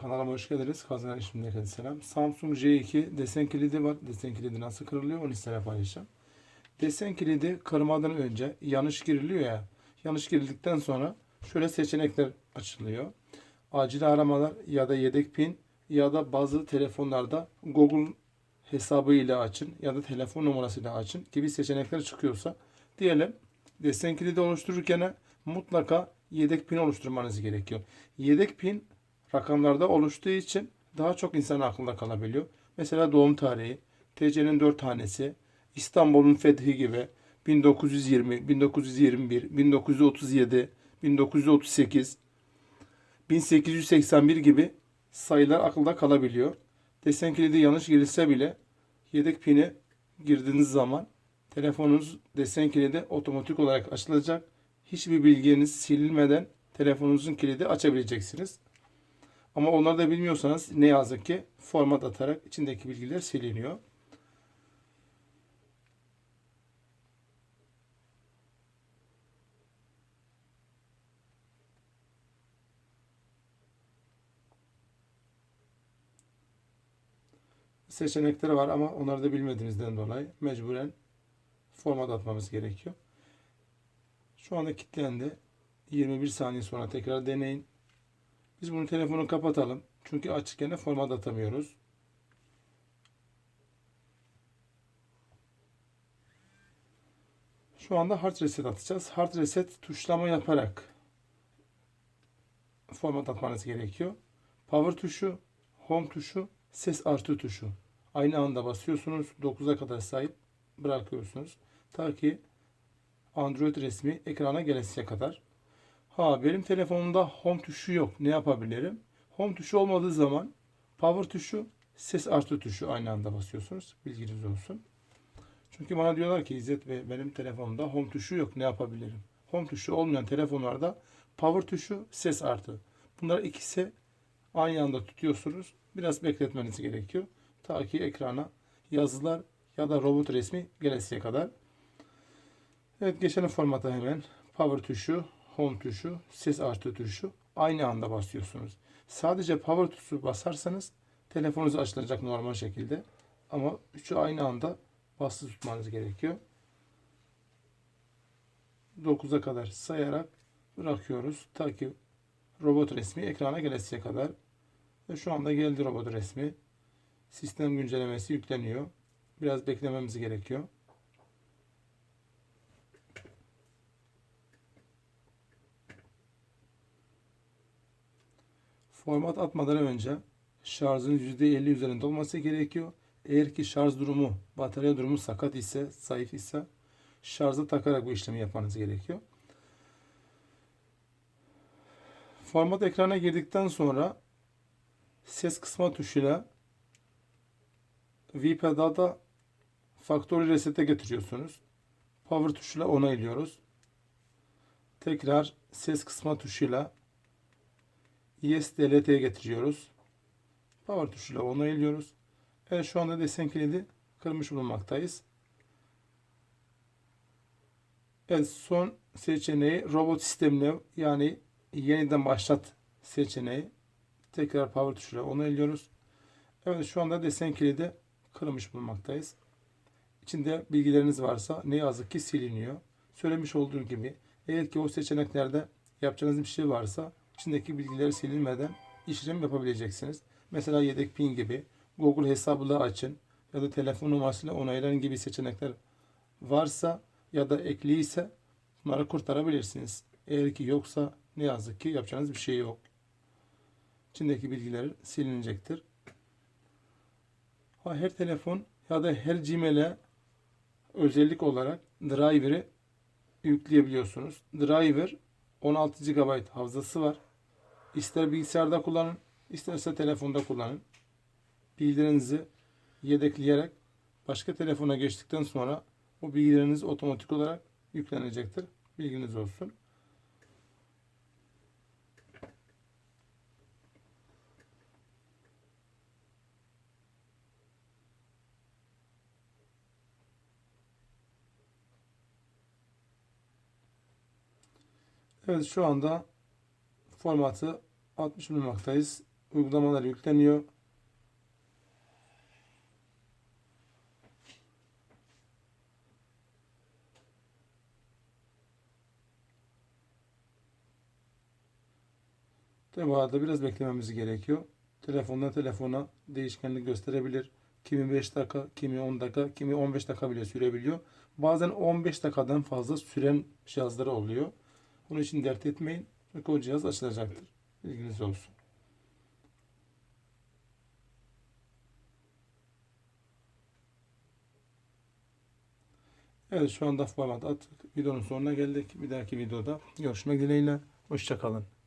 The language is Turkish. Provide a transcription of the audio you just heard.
Kanalıma hoş geldiniz. Kazan herkese selam. Samsung J2 desen kilidi var. Desen kilidi nasıl kırılıyor onu size paylaşacağım. Desen kilidi kırmadan önce yanlış giriliyor ya. Yanlış girildikten sonra şöyle seçenekler açılıyor. Acil aramalar ya da yedek pin ya da bazı telefonlarda Google hesabı ile açın ya da telefon numarasıyla açın gibi seçenekler çıkıyorsa diyelim desen kilidi oluştururken mutlaka yedek pin oluşturmanız gerekiyor. Yedek pin rakamlarda oluştuğu için daha çok insan aklında kalabiliyor. Mesela doğum tarihi, TC'nin 4 tanesi, İstanbul'un fethi gibi 1920, 1921, 1937, 1938, 1881 gibi sayılar akılda kalabiliyor. Desen kilidi yanlış girilse bile yedek pini girdiğiniz zaman telefonunuz desen kilidi otomatik olarak açılacak. Hiçbir bilginiz silinmeden telefonunuzun kilidi açabileceksiniz. Ama onları da bilmiyorsanız ne yazık ki format atarak içindeki bilgiler siliniyor. Seçenekleri var ama onları da bilmediğimizden dolayı mecburen format atmamız gerekiyor. Şu anda kilitlendi. 21 saniye sonra tekrar deneyin. Biz bunu telefonu kapatalım. Çünkü açıkken de format atamıyoruz. Şu anda hard reset atacağız. Hard reset tuşlama yaparak format atmanız gerekiyor. Power tuşu, home tuşu, ses artı tuşu. Aynı anda basıyorsunuz. 9'a kadar sahip bırakıyorsunuz. Ta ki Android resmi ekrana gelesiye kadar. Ha benim telefonumda home tuşu yok. Ne yapabilirim? Home tuşu olmadığı zaman power tuşu, ses artı tuşu aynı anda basıyorsunuz. Bilginiz olsun. Çünkü bana diyorlar ki İzzet Bey benim telefonumda home tuşu yok. Ne yapabilirim? Home tuşu olmayan telefonlarda power tuşu, ses artı. Bunlar ikisi aynı anda tutuyorsunuz. Biraz bekletmeniz gerekiyor. Ta ki ekrana yazılar ya da robot resmi gelesiye kadar. Evet geçelim formata hemen. Power tuşu, home tuşu, ses artı tuşu aynı anda basıyorsunuz. Sadece power tuşu basarsanız telefonunuz açılacak normal şekilde. Ama üçü aynı anda basılı tutmanız gerekiyor. 9'a kadar sayarak bırakıyoruz. Ta ki robot resmi ekrana gelesiye kadar. Ve şu anda geldi robot resmi. Sistem güncellemesi yükleniyor. Biraz beklememiz gerekiyor. Format atmadan önce şarjın %50 üzerinde olması gerekiyor. Eğer ki şarj durumu, batarya durumu sakat ise, zayıf ise şarja takarak bu işlemi yapmanız gerekiyor. Format ekrana girdikten sonra ses kısma tuşuyla VPDA'da Factory Reset'e getiriyorsunuz. Power tuşuyla onaylıyoruz. Tekrar ses kısma tuşuyla ESDLT'ye getiriyoruz. Power tuşuyla onaylıyoruz. Evet şu anda desen kilidi kırmış bulunmaktayız. Evet son seçeneği robot sistemine yani yeniden başlat seçeneği. Tekrar power tuşuyla onaylıyoruz. Evet şu anda desen kilidi kırmış bulunmaktayız. İçinde bilgileriniz varsa ne yazık ki siliniyor. Söylemiş olduğum gibi eğer ki o seçeneklerde yapacağınız bir şey varsa içindeki bilgileri silinmeden işlem yapabileceksiniz. Mesela yedek pin gibi Google hesabıyla açın ya da telefon numarasıyla onaylayın gibi seçenekler varsa ya da ekliyse bunları kurtarabilirsiniz. Eğer ki yoksa ne yazık ki yapacağınız bir şey yok. İçindeki bilgiler silinecektir. Her telefon ya da her Gmail'e özellik olarak driver'ı yükleyebiliyorsunuz. Driver 16 GB hafızası var. İster bilgisayarda kullanın, isterse telefonda kullanın. Bilgilerinizi yedekleyerek başka telefona geçtikten sonra o bilgileriniz otomatik olarak yüklenecektir. Bilginiz olsun. Evet şu anda formatı 60 bulunmaktayız. Uygulamalar yükleniyor. Tabi biraz beklememiz gerekiyor. Telefondan telefona değişkenlik gösterebilir. Kimi 5 dakika, kimi 10 dakika, kimi 15 dakika bile sürebiliyor. Bazen 15 dakikadan fazla süren cihazları oluyor. Onun için dert etmeyin. Çünkü o cihaz açılacaktır. Bilginiz olsun. Evet şu anda format attık. Videonun sonuna geldik. Bir dahaki videoda görüşmek dileğiyle. Hoşçakalın.